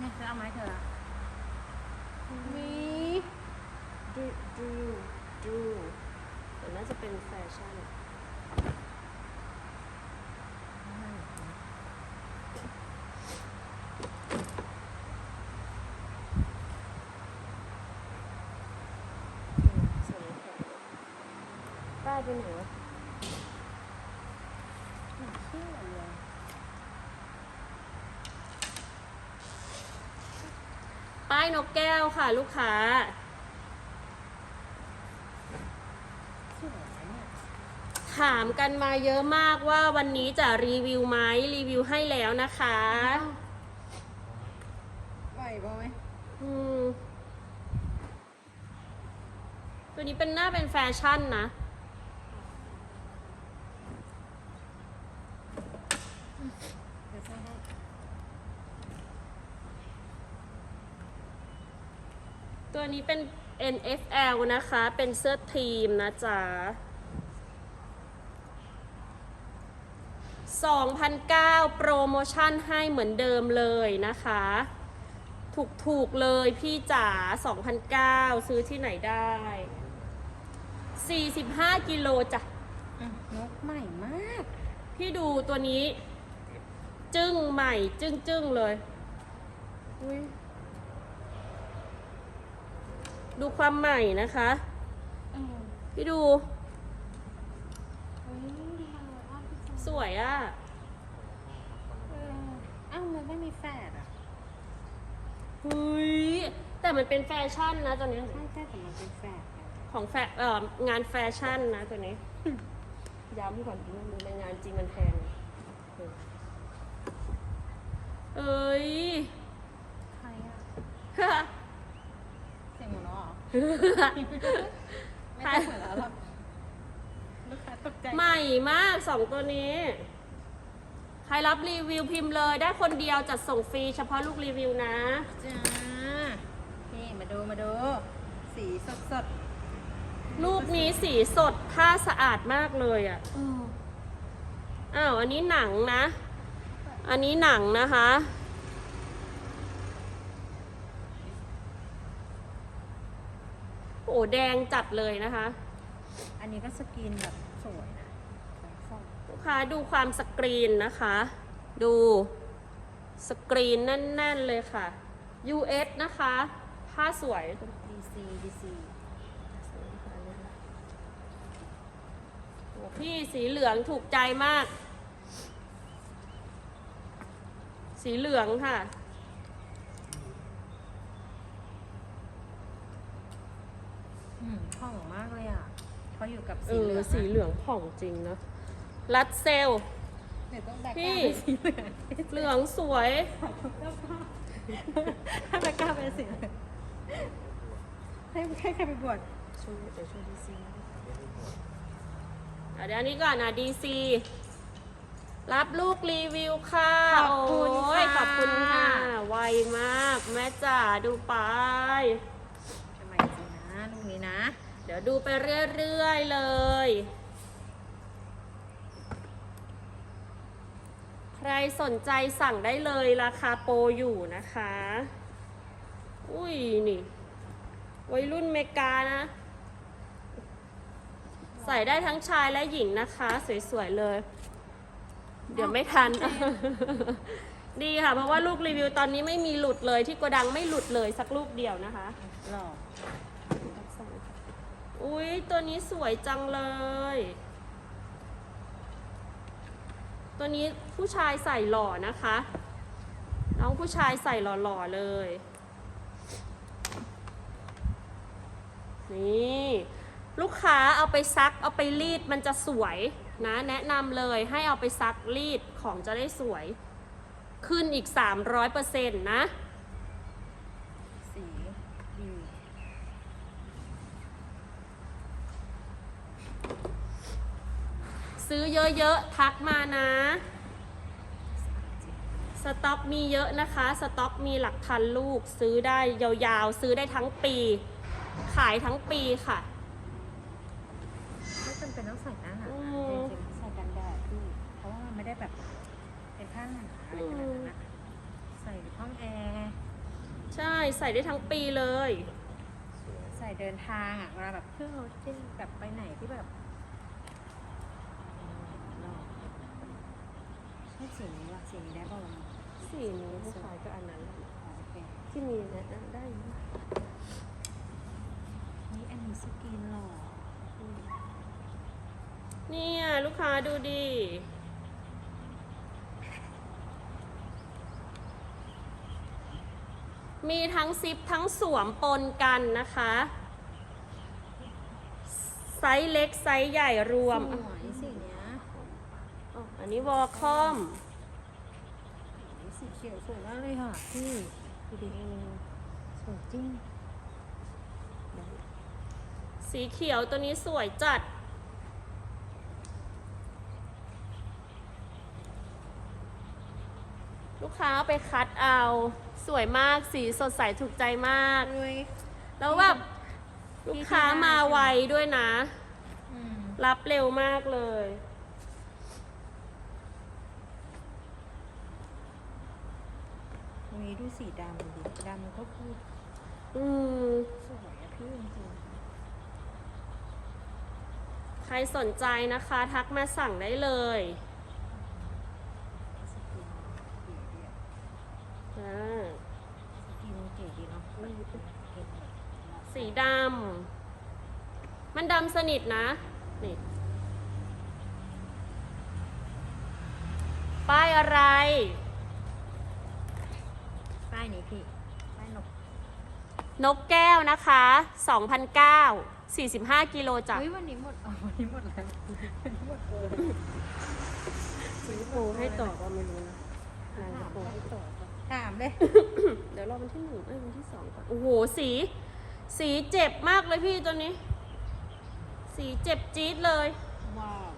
นี่ยจะเอาไม้เธอละมี do do do แต่น่าจะเป็นแฟชั่น ป้ายไปไหนวะ ชื่ออะไร ป้าย นกแก้วค่ะลูกค้าชื่ออะไรเนี่ยถามกันมาเยอะมากว่าวันนี้จะรีวิวไหมรีวิวให้แล้วนะคะไหวป่ะไหมอืมตัวนี้เป็นหน้าเป็นแฟชั่นนะ เดี๋ยวใส่ให้ ตัวนี้เป็น NFL นะคะ เป็นเสื้อทีมนะจ๊ะ2,009โปรโมชั่นให้เหมือนเดิมเลยนะคะ ถูกถูกๆเลยพี่จ๋า2,009ซื้อที่ไหนได้ 45 กิโลจ้ะอะนกใหม่มาก พี่ดูตัวนี้ จึ้งใหม่ จึ้งจึ้งๆเลย อุ๊ย ดูความใหม่นะคะเออพี่ดูเฮ้ยดีจังเลยอะพี่สวยอะ่ะเอออ้าวมันไม่มีแฝดอะเฮ้ยแต่มันเป็นแฟชั่นนะตัวนี้ใช่ใช่แต่มันเป็นแฝดกันของแฟเอ่องานแฟชั่นนะตัวนี้ ย้ำก่อนในงานจริงมันแพงเอ้ย ใครอะ เสียงหมูเนาะ ไม่ต้องเหมือนแล้วหรอกลูกค้าตกใจ ใหม่มากสองตัวนี้ ใครรับรีวิวพิมพ์เลย ได้คนเดียวจัดส่งฟรีเฉพาะลูกรีวิวนะ จ้า นี่มาดูมาดู สีสดสดลูกนี้สีสดผ้าสะอาดมากเลยอะ่ะๆอืมอ้าวอันนี้หนังนะ อันนี้หนังนะคะ โอ้แดงจัดเลยนะคะ อันนี้ก็สกรีนแบบสวยนะสองลูกค้าดูความสกรีนนะคะ ดูสกรีนแน่น ๆ เลยค่ะ US นะคะ ผ้าสวยดีซีดีซีโอ้พี่สีเหลืองถูกใจมาก สีเหลืองค่ะ อืม ผ่องมากเลยอะเขาอยู่กับเอสีอเหลืองสีเหลืองผ่องจริงเนอะรัดเซลเดี๋ยวต้องแบกพี่กล้าเป็นสีเหลืองเหลืองสวย ถ้าแบกกล้าเป็นสีเหลืองให้ให้ใครไปบวชช่วยเดี๋ยวช่วยดีซีเดี๋ยวอันนี้ก่อนนะดีซีรับลูกรีวิวค่ะขอบคุณโอ้ยค่ะ ขอบคุณค่ะ ไวมาก แม่จ๋าดูไป ทำไมจริงนะลูกนี้นะ เดี๋ยวดูไปเรื่อยๆเลย ใครสนใจสั่งได้เลยราคาโปรอยู่นะคะ อุ้ยนี่วัยรุ่นเมกานะ ใส่ได้ทั้งชายและหญิงนะคะ สวยๆเลย เดี๋ยวไม่ทัน ดีค่ะ เพราะว่าลูกรีวิวตอนนี้ไม่มีหลุดเลยที่โกดังไม่หลุดเลยสักลูกเดียวนะคะหล่อ อุ้ยตัวนี้สวยจังเลย ตัวนี้ผู้ชายใส่หล่อนะคะ น้องผู้ชายใส่หล่อๆเลย นี่ลูกค้าเอาไปซักเอาไปรีดมันจะสวยนะ แนะนำเลยให้เอาไปซักรีดของจะได้สวย ขึ้นอีก 300%นะ สีดี ซื้อเยอะๆ ทักมานะ สต็อกมีเยอะนะคะ สต็อกมีหลักพันลูก ซื้อได้ยาวๆ ซื้อได้ทั้งปี ขายทั้งปีค่ะ ไม่จำเป็นต้องใส่หน้าหนาอืนะมจริงๆใส่กันแดดพี่เพราะว่ามันไม่ได้แบบเป็นผ้าหนาอะไรขนาดนั้นนะใส่ห้องแอร์ใส่ได้ทั้งปีเลย ใส่เดินทางอะเวลาแบบเครื่องรถที่แบบไปไหนที่แบบใช่ สีนี้ว่ะสีนี้ได้ป่าวะสีนี้คล้ายๆกับอันนั้นอ๋อโอเคที่มีนะได้อยู่นี่อันนี้สกรีนหล่อเนี่ยลูกค้าดูดิมีทั้งซิปทั้งสวมปนกันนะคะ ไซส์เล็กไซส์ใหญ่รวม สวยสีเนี้ยอ๋ออันนี้วอลคอมสี เขียวสวยมากเลยค่ะพี่ดูดิสวยจริง สีเขียวตัวนี้สวยจัด ลูกค้าเอาไปคัดเอาสวยมากสีสดใสถูกใจมาก เลยแล้วแบบลูกค้ามาไวด้วยนะ อืม รับเร็วมากเลย นนี้ดูสีดำดิดำก็คืออืม สวยอะพี่จริงใครสนใจนะคะ ทักมาสั่งได้เลยๆสกรีนเก๋ดีอะอ่าสกรีนเก๋ดีเนาะไม่เก๋แบบสีดำ มันดำสนิทนะ นี่ ป้ายอะไรป้ายนี้พี่ป้ายนกนกแก้วนะคะ2,009 45กิโลจ้ะเฮ้ยวันนี้หมดอ๋อวันนี้หมดแล้ววันนี้หมดเลยซื้อโปรให้ต่อก็ไม่รู้นะนายจะโปรให้ต่อปะถามเลย เดี๋ยวรอวันที่หนึ่งเอ้ยวันที่สองก่อนโอ้โหสี สีเจ็บมากเลยพี่ตัวนี้ สีเจ็บจี๊ดเลยว้าว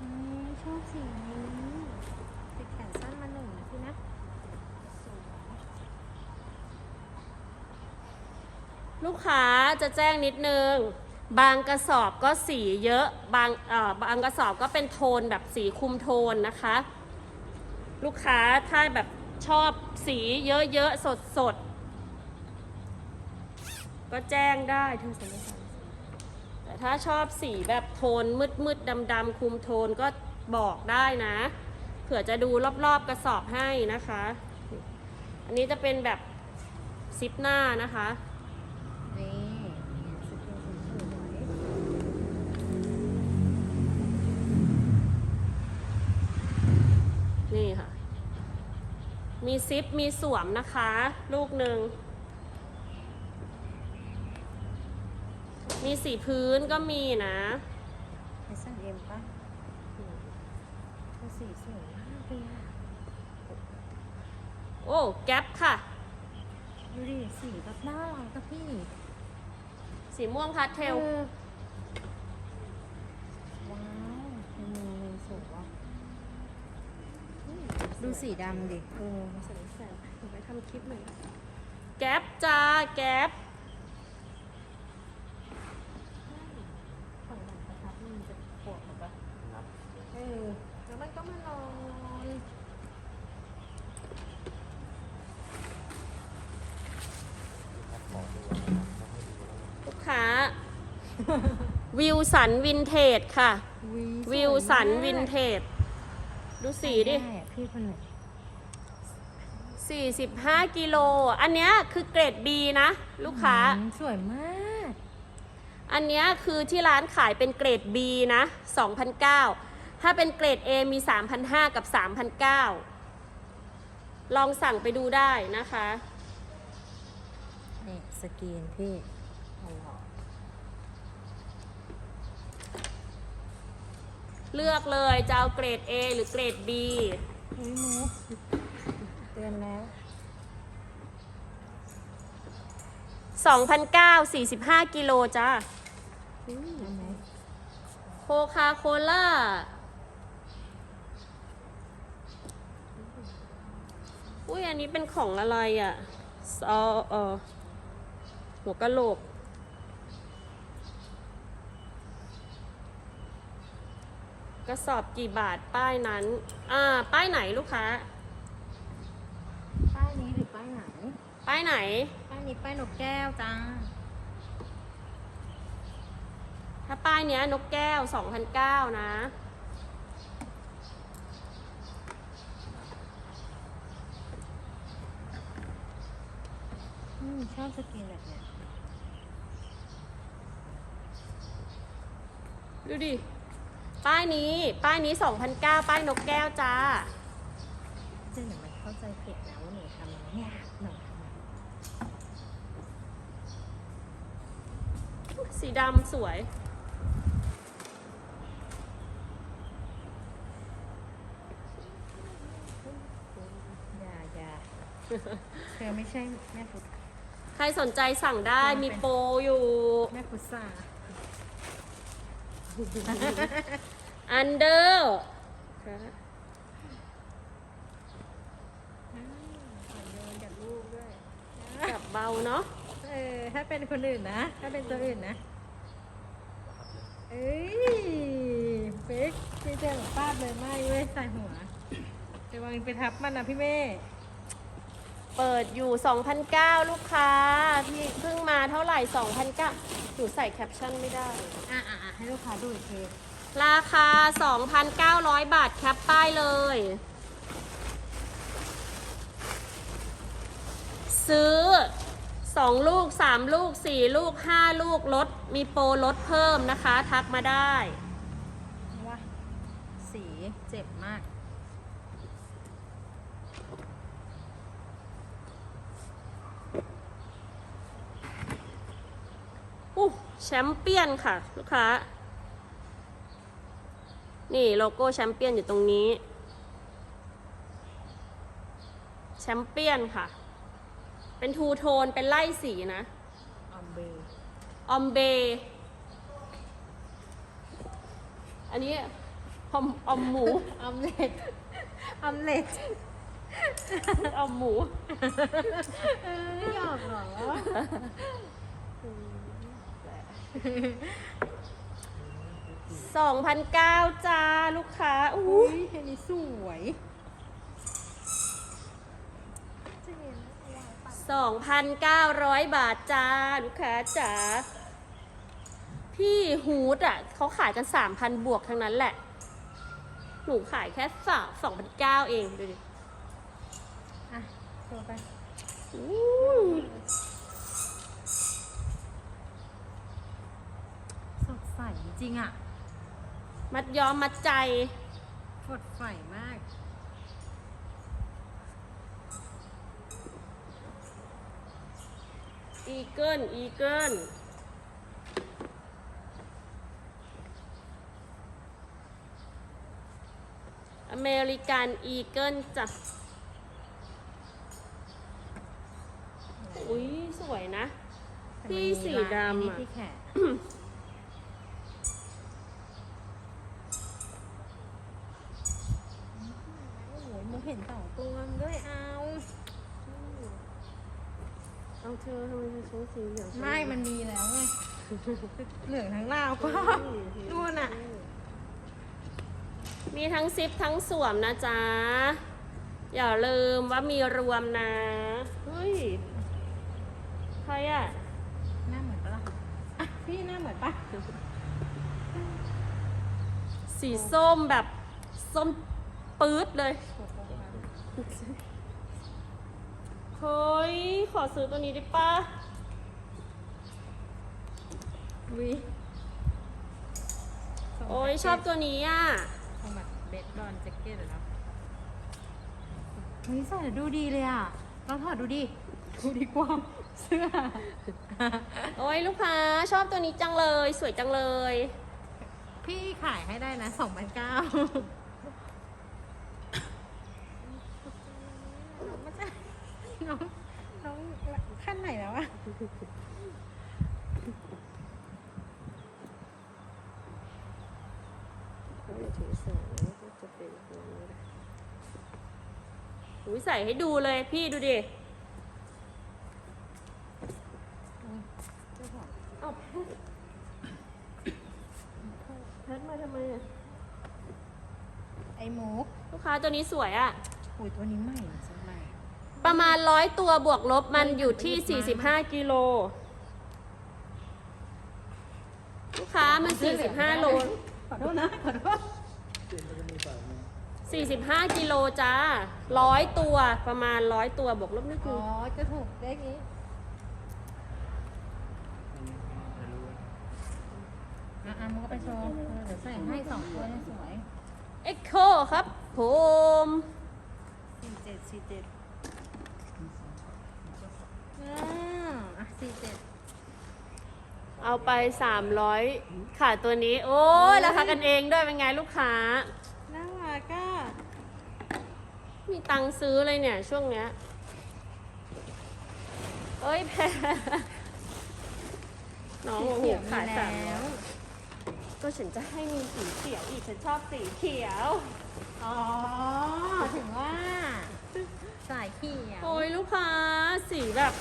อืมชอบสีนี้ติดแขนสั้นมาหนึ่งนะพี่นะสวย ลูกค้าจะแจ้งนิดนึง บางกระสอบก็สีเยอะ บางเอ่อบางกระสอบก็เป็นโทนแบบสีคุมโทนนะคะ ลูกค้าถ้าแบบชอบสีเยอะๆ สดๆ ก็แจ้งได้เธอสนใจแต่ถ้าชอบสีแบบโทนมืดๆดำๆคุมโทนก็บอกได้นะเผื่อจะดูรอบๆกระสอบให้นะคะ อันนี้จะเป็นแบบซิปหน้านะคะ มีซิปมีสวมนะคะ ลูกหนึ่ง มีสีพื้นก็มีนะไอซันเอ็มป่ะก็สีสวยมากเลยอะโอ้แก๊ปค่ะ ดูดิสีแบบน่ารักกับพี่สีม่วงพาสเทลออว้าวในมือเลยสวยว่ะ ดูสีดำดิเออใส่ใส่เดี๋ยวไปทำคลิปหน่อยแก๊ปจ้าแก๊ปฝั่งหลังประทับมันจะปวดหรือปะเออแล้วมันก็มานอนลูกค้า วิวสันวินเทจค่ะ วิวสันวินเทจ ดูสีดิใช่อะ พี่คนไหน45กิโล อันเนี้ยคือเกรด B นะ ลูกค้า อืมสวยมากอันเนี้ยคือที่ร้านขายเป็นเกรด B นะ2,009ถ้าเป็นเกรด A มี3,500กับ3,009ลองสั่งไปดูได้นะคะ นี่สกรีนพี่อ๋อ เลือกเลยจะเอาเกรด A หรือเกรด B เฮ้ยมุกเตือนแล้ว2,009 45 กิโลจ้าเอาไหมโคคาโคล่าอุ้ยอันนี้เป็นของอะไรอะซอเออหัวกะโหลก กระสอบกี่บาทป้ายนั้น อ่า ป้ายไหนลูกค้า ป้ายนี้หรือป้ายไหน ป้ายไหน ป้ายนี้ป้ายนกแก้วจ้าถ้าป้ายเนี้ยนกแก้ว2,009นะ อืมชอบสกินแบบเนี้ยดูดิ ป้ายนี้ป้ายนี้ 2,009ป้ายนกแก้วจ้าเจ๊หนูมันเข้าใจผิดนะว่าหนูทำเนี่ยหนูทำสีดำสวย อย่าอย่าเธอไม่ใช่แม่พุทธใครสนใจสั่งได้มีโปรอยู่ แม่พุทธา อันเดอร์จับลูกด้วยกับเบาเนาะ เออ ถ้าเป็นคนอื่นนะ ถ้าเป็นตัวอื่นนะ เอ้ยเป๊กไม่เจอหรอป้าดเลยไม่เว้ยใส่หัวจะวางไปทับมันนะพี่เม่ เปิดอยู่ 2,009 ลูกค้าพี่เพิ่งมาเท่าไหร่ 2,009หนูใส่แคปชั่นไม่ได้ อะอะอะให้ลูกค้าดูอีกทีราคา 2,900 บาทแคปป้ายเลย ซื้อ 2 ลูก 3 ลูก 4 ลูก 5 ลูกลด มีโปรลดเพิ่มนะคะ ทักมาได้ ว่าสีเจ็บมาก อู้ แชมเปี้ยนค่ะ ลูกค้า นี่โลโก้แชมเปี้ยนอยู่ตรงนี้ แชมเปี้ยนค่ะ เป็นทูโทน เป็นไล่สีนะ ออมเบย์ออมเบ อันนี้อมอมหมู ออมเล็ตออมเล็ตอมหมูเออไม่หยอ กเหรอ2,009จ้า ลูกค้าอู้อุ้ยอันนี้สวยจะเห็นวางปัด2,900บาทจ้า ลูกค้าจ๋าพี่ฮูดอะเขาขายกัน3,000บวกทั้งนั้นแหละ หนูขายแค่สาม2,900เอง ดูดิ อะโชว์ไป อู้ สด ใสจริงๆอะมัดย้อมมัดใจ สดใสมาก อีเกิลอีเกิลอเมริกันอีเกิลจ้ะ อุ้ยสวยนะแต่พี่มันมีสีลายดำนี่อะ ที่แขนโอ้โหมึงเห็นสองตัวมึงด้วยเอา เอาเธอทำไมเธอชูสีเหลืองไม่มันมีแล้วไงเหลืองทั้งลาวก็นู่นอะ มีทั้งซิปทั้งสวมนะจ๊ะ อย่าลืมว่ามีรวมนะ เฮ้ย ใครอะหน้าเหมือนปะล่ะอะพี่หน้าเหมือนปะสีส้มแบบ ส้มปื๊ดเลย เฮ้ย ขอซื้อตัวนี้ได้ปะวิโอ้ยชอบตัวนี้อะสมัดเบสบอลแจ็คเก็ตเหรอเฮ้ยใส่แล้วดูดีเลยอะลองถอดดูดิ ดูดีกว่าเสื้อ โอ้ยลูกค้าชอบตัวนี้จังเลย สวยจังเลย พี่ขายให้ได้นะสองพันเก้าน้องน้องขั้นไหน แล้วอะอุ้ยใส่ให้ดูเลยพี่ดูดิเจ้าของเอาแพทแพทมาทำไมอะไอ้มุกลูกค้าตัวนี้สวยอะอุ้ยตัวนี้ใหม่จังเลยอ ประมาณร้อยตัวบวกลบมันอยู่ที่ 45 กิโล ลูกค้ามัน 45 โล ขอโทษนะ ขอโทษ45 กิโลจ้าร้อยตัวประมาณร้อยตัวบวกลบนิดอ๋นึองจะถูกเลขนี้ อะอะมันก็ไปโชว์เออเดี๋ยวใส่ให้สองตัวเนี่ยสวย เอ็กโคครับผม สี่เจ็ดสี่เจ็ดอ่าอะ สี่เจ็ดเอาไป 300 ค่ะตัวนี้ โอ้ยราคากันเองด้วยเป็นไงลูกค้า น่ารักอะมีตังค์ซื้อเลยเนี่ย ช่วงเนี้ยเอ้ยแพงน้องโอ้โหขายสามร้อยก็ฉันจะให้มีสีเขียวอีก ฉันชอบสีเขียว อ๋อ ถึงว่า สายเขียวโอ้ยลูกค้าสีแบบ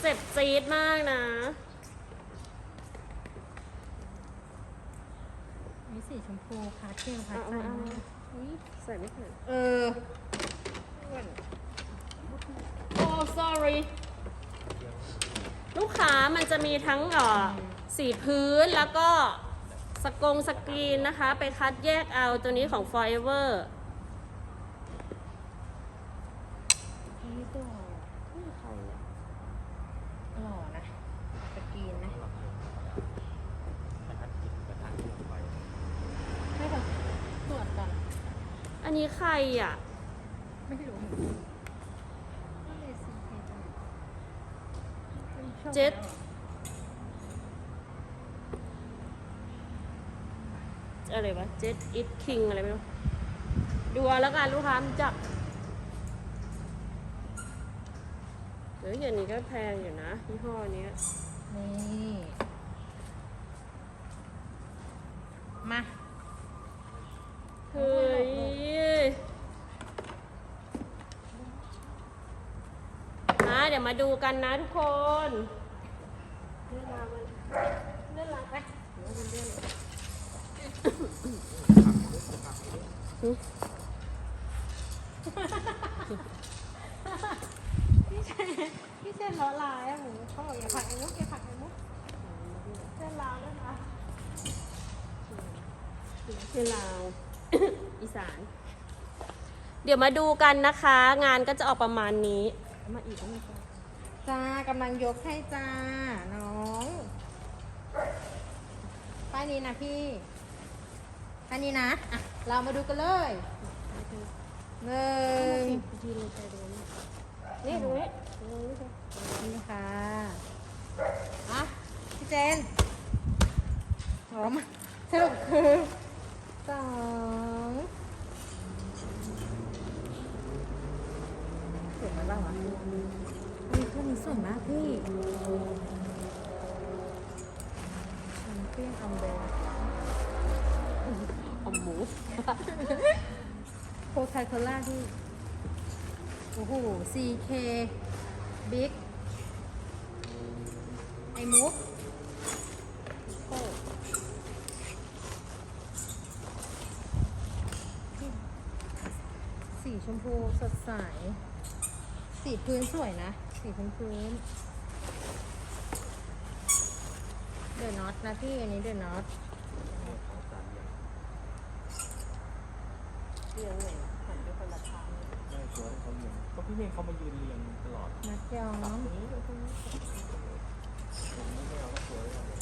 เจ็บจี๊ดมากนะมีสีชมพูพาสเทลพาสเอาใสเอาเอามากอุ๊ยใส่ไม่ถึงเออโอ้ sorry ลูกค้ามันจะมีทั้งเอ่อสีพื้นแล้วก็สกงสกรีนนะคะ ไปคัดแยกเอาตัวนี้ของ Forever นี่ตัว นี่ใครอะ หล่อนะสกรีนนะ ให้แบบตรวจก่อน อั นนี้ใครอะ ไม่รู้ก็เลยสีเขียวเจ็ดอะไรวะ Jet It King อะไรไม่รู้ดูเอาแล้วกันลูกค้ามันจับเฮ้ยอย่างนี้ก็แพงอยู่นะยี่ห้อเนี้ยนี่มาเฮ้ย มาเดี๋ยวมาดูกันนะทุกคนเลื่อนรางมันเลื่อนรางไปเดี๋ยวมันเลื่อนหึพี่เชนพี่เชนล้อลายอะหมูเขาบอกอย่าผลักไอ้มุกอย่าผลักไอ้มุกเส้นลาวด้วยนะคือลาวอีสาน เดี๋ยวมาดูกันนะคะ งานก็จะออกประมาณนี้เอามาอีกเอามาอีก จ้ากำลังยกให้จ้า น้องป้ายนี้นะพี่ป้ายนี้นะอะเรามาดูกันเลยหนึ่งนี่ดูนี่นี่สินี่ค่ะอะพี่เจนหอมสรุปคือสองเสวยไหมบ้างวะ สวยมากพี่แชมเปี้ยนอัมเบรเอาหมูโคไคโคล่าที่ โอ้โห CK Big ไอมุกโอ้สีชมพูสดใส สีพื้นสวยนะ สีพื้นพื้นเดอะน็อตนะพี่ อันนี้เดอะน็อตเรียงไหนหันไปคนละทางไม่ชัวร์ให้เขาเรียนก็พี่เมฆเขามายืนเรียงตลอดมัดย้อมตรงนี้ตรงนี้ผมไม่เอาก็ชัวร์ให้เขาเลย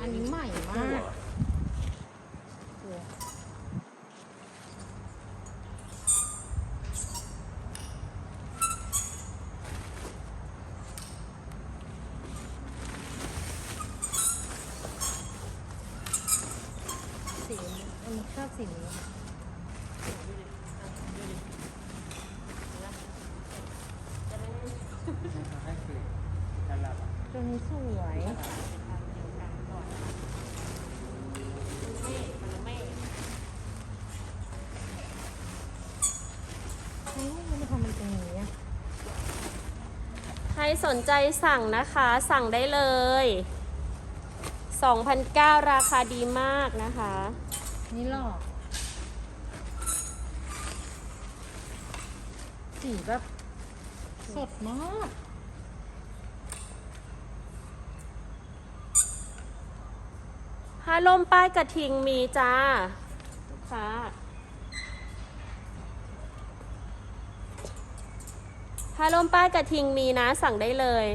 อันนี้ใหม่มากสีนี้อันนี้ชอบสีนี้ ให้คือการรับ ตัวนี้สวยเฮ้ยมันทำมันตรงนี้อะใครสนใจสั่งนะคะ สั่งได้เลย2,009ราคาดีมากนะคะ นี่หลอกสีแบบสดมาก ผ้า ล่มป้ายกระทิงมีจ้าลูกค้าผ้าล่มป้ายกระทิงมีนะสั่งได้เลย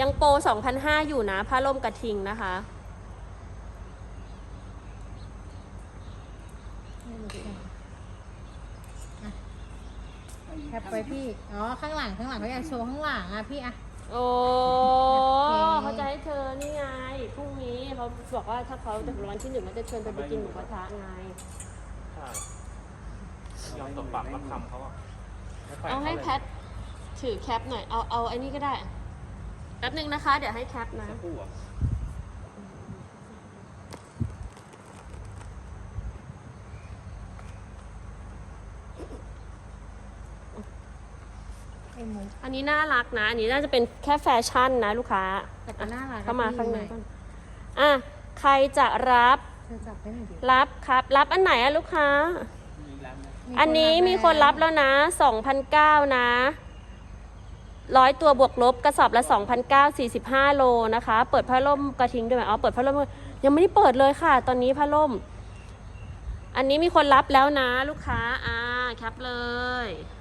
ยังโปร2,500 อยู่นะผ้าล่มกระทิงนะคะแคปไปพี่ อ๋อ ข้างหลัง ข้างหลังเขาอยากโชว์ข้างหลังอะพี่อะ โอ้เขาจะให้เธอนี่ไงพรุ่งนี้เขาบอกว่าถ้าเขาจะรางวัลที่หนึ่งมันจะเชิญเธอไปกินหมูกระทะไง ใช่ยอมตบปากรับคำเขาอะเอาให้แพทถือแคปหน่อย เอาเอาไอ้นี่ก็ได้แป๊บหนึ่งนะคะ เดี๋ยวให้แคปนะ สักครู่อะ ไอ้มุกอันนี้น่ารักนะ อันนี้น่าจะเป็นแค่แฟชั่นนะลูกค้าแต่ก็น่ารักนะเข้ามาพี่ข้างในดูหก่ออนอะใครจะรับเธอจับได้หน่อยดิรับครับ รับอันไหนอะลูกค้ามีร้านไหมมีอันนี้มีคนรับแล้วนะ2,009นะร้อยตัวบวกลบกระสอบละ2,009 45โลนะคะ เปิดผ้าร่มกระทิงด้วยไหมอ๋อเปิดผ้าร่มด้วยยังไม่ได้เปิดเลยค่ะ ตอนนี้ผ้าร่ม อันนี้มีคนรับแล้วนะ ลูกค้า อ่าแคปเลยเ